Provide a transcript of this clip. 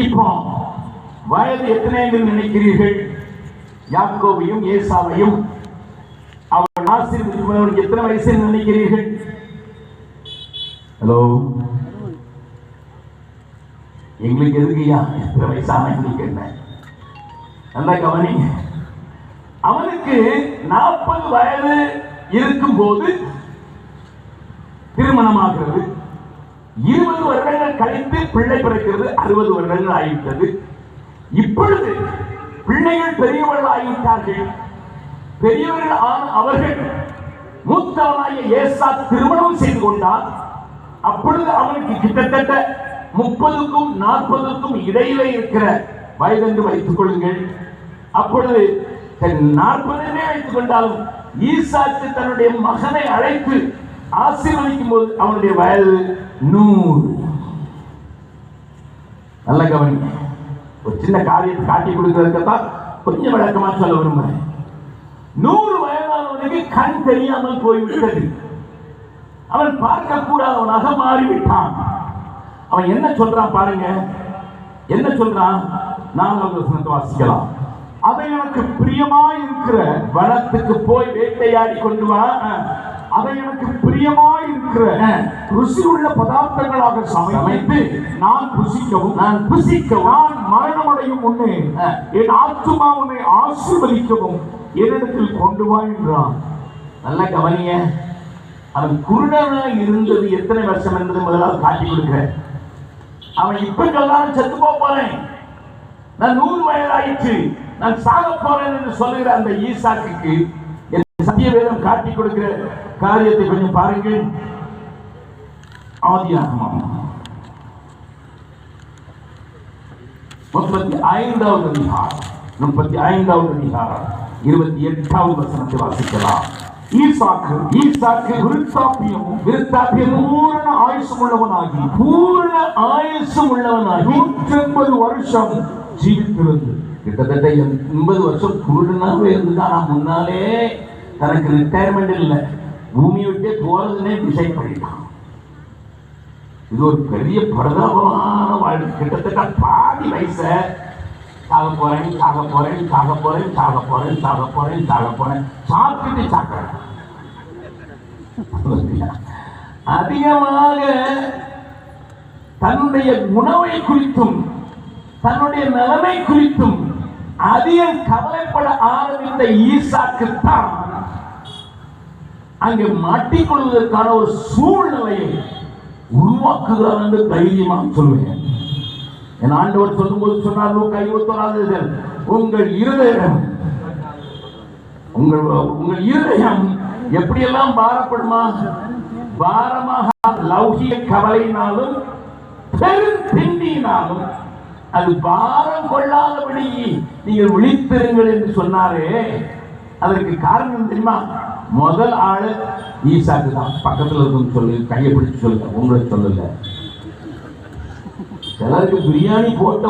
இப்போ வயது எத்தனை என்று நினைக்கிறீர்கள்? யாக்கோவையும் ஏசாவையும்? அவன் ஆசிரியர் எத்தனை வயசு நினைக்கிறீர்கள்? ஹலோ எங்களுக்கு எதுக்குயா எத்தனை வயசான எங்களுக்கு என்ன? நல்லா கவனிங்க. அவனுக்கு நாற்பது வயது இருக்கும்போது திருமணமாகிறது. இருபது வருடங்கள் கழித்து பிள்ளை பிறக்கிறது அறுபது வருடங்கள் ஆகிவிட்டது. இப்பொழுது பிள்ளைகள் பெரியவர்கள் ஆகிவிட்டார்கள். பெரியவர்கள் ஆன அவர்கள் மூத்தவனாய ஏசா திருமணம் செய்து கொண்டார். அப்பொழுது அவனுக்கு கிட்டத்தட்ட முப்பதுக்கும் நாற்பதுக்கும் இடையில இருக்கிற வயது என்று வைத்துக் கொள்ளுங்கள். அப்பொழுது நாற்பதுமே வைத்துக் கொண்டாலும் ஈசாக்கு தன்னுடைய மகனை அழைத்து ஆசீர்வதிக்கும் போது அவனுடைய வயது நூறு. நல்ல கவனி. ஒரு சின்ன காரியத்தை காட்டி கொடுக்கறதுக்கத்தான் கொஞ்சம் விளக்கமா சொல்ல விரும்புறேன். நூறு வயதானவனுக்கு கண் தெரியாமல் போய்விட்டது. அவன் பார்க்கக்கூடாதவனாக மாறிவிட்டான். அவன் என்ன சொல்றான் பாருங்க. என்ன சொல்றான்? நாலாவது வசனத்தை வாசிக்கலாம் அதை எனக்கு பிரியமாய் இருக்கிற வனத்துக்கு போய் வேட்டையாடி கொண்டு வா. அதை எனக்கு பிரியமாய் இருக்கிற ருசி உள்ள பதார்த்தங்களாக சமைத்து நான் புசிக்கவும் நான் புசிக்கவும் நான் மரணமடையும் முன்னே அஹ். என் ஆத்துமா உன்னை ஆசீர்வதிக்கவும் என்னிடத்தில் கொண்டு வா என்றான் நல்ல கவனிய அவன் குருடனா இருந்தது எத்தனை வருஷம் என்பது முதலாவது காட்டி கொடுக்கிறேன். அவன் இப்ப சொல்லாலும் செத்து போறேன். நான் நூறு வயதாயிற்று. நான் சாக போறேன் என்று சொல்லுகிற அந்த ஈசாக்குக்கு என் சத்திய வேதம் காட்டி கொடுக்கிற காரியத்தை கொஞ்சம் பாருங்கள். ஆதியாகமம் முப்பத்தி ஐந்தாவது அதிகாரம். முப்பத்தி ஐந்தாவது அதிகாரம். இருபத்தி எட்டாவது வசனத்தை வாசிக்கலாம். ஈசாக்கு ஈசாக்கு விருத்தாப்பியமும் விருத்தாப்பியமும் பூரண ஆயுசம் உள்ளவனாகி பூரண ஆயுசம் உள்ளவனாகி நூற்றி எண்பது வருஷம் ஜீவித்திருந்து. கிட்டத்தட்ட எண்பது வருஷம் குருடனாவே இருந்துதான் நான் முன்னாலே தனக்கு ரிட்டையர்மெண்ட் இல்லை. பூமி விட்டே போறதுன்னே டிசைட் பண்ணிட்டான். இது ஒரு பெரிய பிரதாபமான வாழ்க்கை. கிட்டத்தட்ட பாதி வயச சாக போறேன் சாக போறேன் சாக போறேன் சாக போறேன் சாக போறேன் சாக போறேன். சாப்பிட்டு சாப்பிட்றேன் அதிகமாக தன்னுடைய உணவை குறித்தும் தன்னுடைய நிலைமை குறித்தும் அதிகம் கவலைப்பட ஆரம்பித்த ஈசாக்குத்தான் அங்கே மாட்டிக்கொள்வதற்கான ஒரு சூழ்நிலையை உருவாக்குகிறார் என்று தைரியமாக சொல்லுவேன். என் ஆண்டவர் சொல்லும்போது சொன்னார் லூக்கா இருபத்தோராவது உங்கள் இருதயம் உங்கள் உங்கள் இருதயம் எப்படியெல்லாம் பாரப்படுமா? பாரமாக லௌகிய கவலையினாலும் பெரும் திண்டியினாலும் அது பாரம் கொள்ளாதபடி நீங்கள் விழித்திருங்கள் என்று சொன்னாரே அதற்கு காரணம் தெரியுமா? முதல் ஆளு ஈசாக்கு தான். பக்கத்துல இருக்கும் சொல்லு கையை பிடிச்சு சொல்லுங்க. உங்களை சொல்லல. சிலருக்கு பிரியாணி போட்ட